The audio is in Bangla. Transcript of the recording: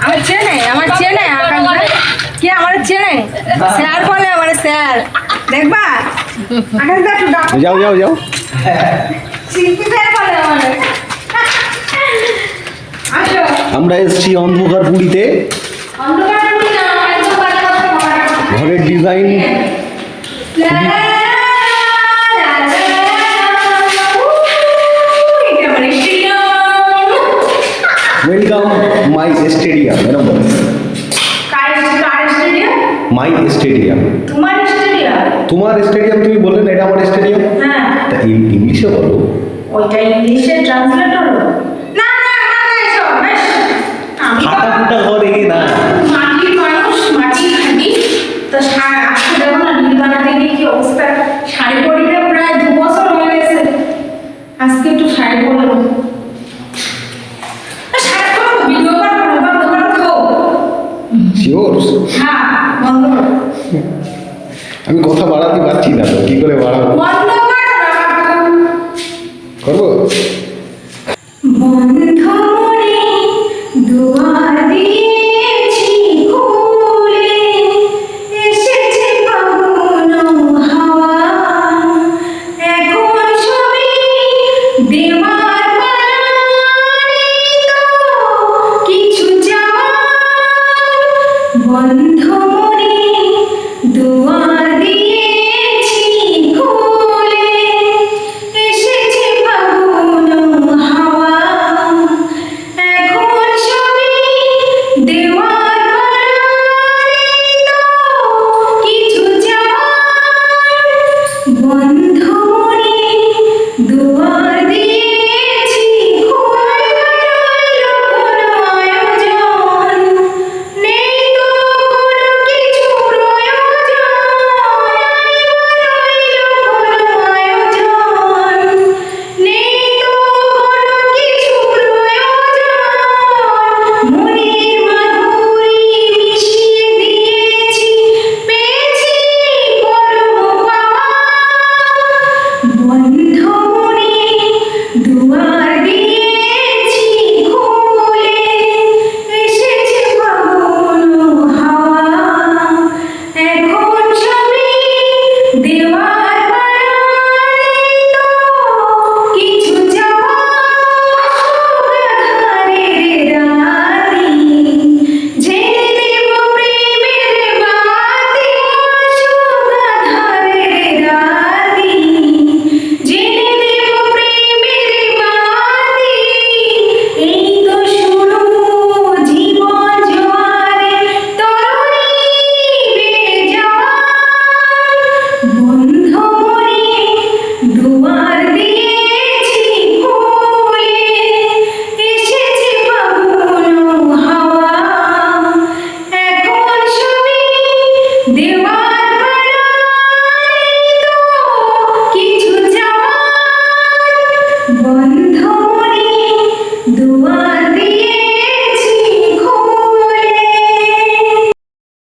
আমার চেনে আমার চেনে কে? আমার আমার স্যার। যাও যাও যাও। আমরা এসছি অন্ধকার পুরীতে। স্টেডিয়াম এরকম বলো। My stadium? তোমার স্টেডিয়াম? তোমার স্টেডিয়াম তুমি বললে না এটা আমার স্টেডিয়াম? হ্যাঁ। তা ইংলিশে বলো। ওইটা ইংলিশে ট্রান্সলেট হলো শিওর আমি কথা বাড়াতে পারছি না তো কি করে বাড়াবো? করব? be বন্ধ মনে দুয়া